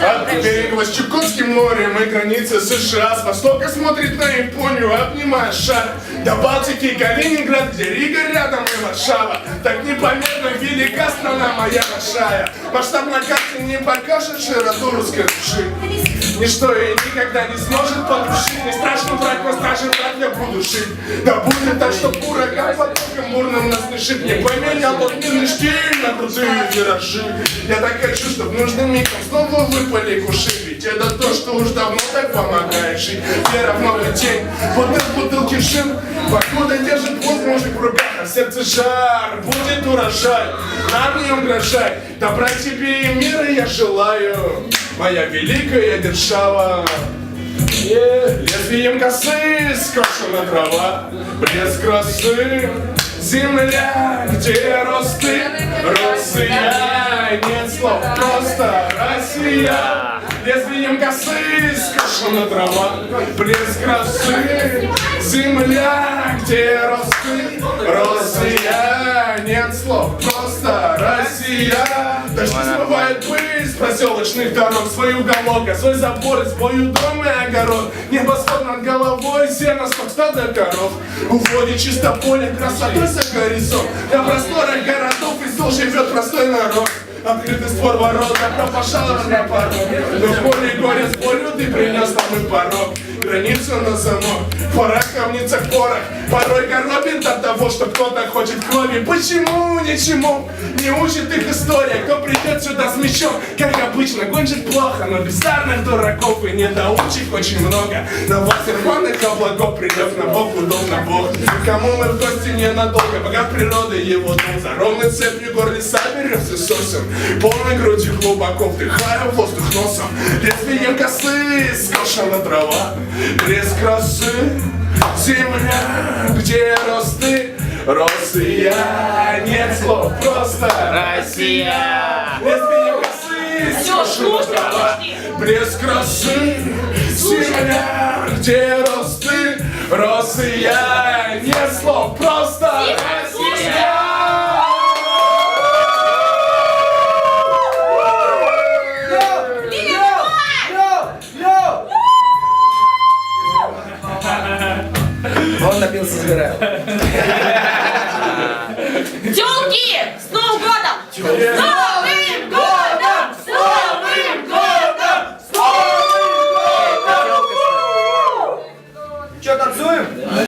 От берега с Чукотским морем и границы США. С востока смотрит на Японию, обнимая шар. До Балтики, Калининград, где Рига рядом и Варшава. Так непомерно велика страна моя большая. Масштаб на карте не покажет широту русской души Ничто и никогда не сможет потушить. Не страшно брать на страже брать я буду жить Да будет так, что ураган потоком бурным нас шиб Не поменял тот мирный штиль на крутые виражи. Я так хочу, чтоб нужным мигом снова выпали куши Ведь это то, что уж давно так помогает жить. Вера в новый день, бутыль бутылки шин. Покуда держит воздух в руках, а в сердце жар. Будет урожай, нам не угрожай. Добра тебе и мира я желаю Моя великая держава. Лезвием косы скошена трава. Блеск росы Земля, где росты? Россия Нет слов, просто Россия. Лезвием косы скошена трава. Блеск росы Земля, где росты? Россия Нет слов, просто Россия проселочных дорог Свой уголок, а свой забор, свой дом и огород. Небосвод над головой, сено, сток стада коров. Уводит чисто поле, красотой за горизонт. На просторах городов и сел живет простой народ Открытый створ добро пожаловать на порог Но в поле горе с болью ты принес нам и порог. Границу на замок, порох в камницах порох. Порой коробит от того, что кто-то хочет крови. Почему? Ничему. Не учит их история Кто придет сюда с мечом, как обычно, кончит плохо Но бездарных дураков и недоучек очень много. На вас рваных облаков придет на бок, удобно Бог. Кому мы в гости ненадолго, богат природы его дом За ровной цепью гор леса берется сосен Полной грудью глубоко вдыхаю воздух носом. Лезвием косы скошена трава. Блеск красы, земля, где росты? Россия, нет слов, просто Россия! Лезвием косы скошена трава. Блеск красы, земля, где росты? Россия, Он напился сгорел. Тёлки!